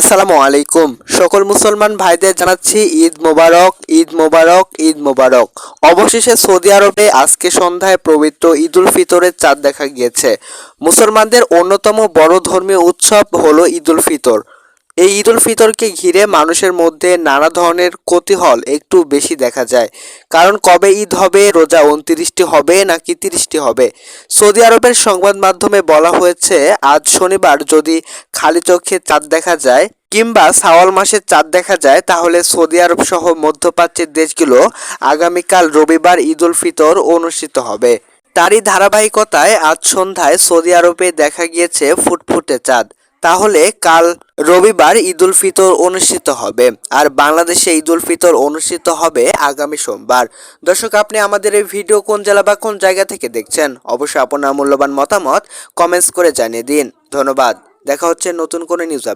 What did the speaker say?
আসসালামু আলাইকুম। সকল মুসলমান ভাইদের জানাচ্ছি ঈদ মোবারক ঈদ মোবারক ঈদ মোবারক। অবশেষে সৌদি আরবে আজকে সন্ধ্যায় পবিত্র ঈদুল ফিতরের চাঁদ দেখা গিয়েছে। মুসলমানদের অন্যতম বড় ধর্মীয় উৎসব হলো ঈদুল ফিতর। এই ঈদ উল ফিতরকে ঘিরে মানুষের মধ্যে নানা ধরনের কৌতূহল একটু বেশি দেখা যায়। কারণ কবে ঈদ হবে, রোজা উনত্রিশটি হবে নাকি তিরিশটি হবে? সৌদি আরবের সংবাদ মাধ্যমে বলা হয়েছে, আজ শনিবার যদি খালি চোখে চাঁদ দেখা যায় কিংবা সাওয়াল মাসের চাঁদ দেখা যায়, তাহলে সৌদি আরব সহ মধ্যপ্রাচ্যের দেশগুলো আগামীকাল রবিবার ঈদ উল ফিতর অনুষ্ঠিত হবে। তারই ধারাবাহিকতায় আজ সন্ধ্যায় সৌদি আরবে দেখা গিয়েছে ফুটফুটে চাঁদ। তাহলে কাল রবিবার ঈদুল ফিতর অনুষ্ঠিত হবে আর বাংলাদেশে ঈদুল ফিতর অনুষ্ঠিত হবে আগামী সোমবার। দর্শক, আপনি আমাদের এই ভিডিও কোন জেলা বা কোন জায়গা থেকে দেখছেন? অবশ্যই আপনার মূল্যবান মতামত কমেন্টস করে জানিয়ে দিন। ধন্যবাদ। দেখা হচ্ছে নতুন কোনো নিউজ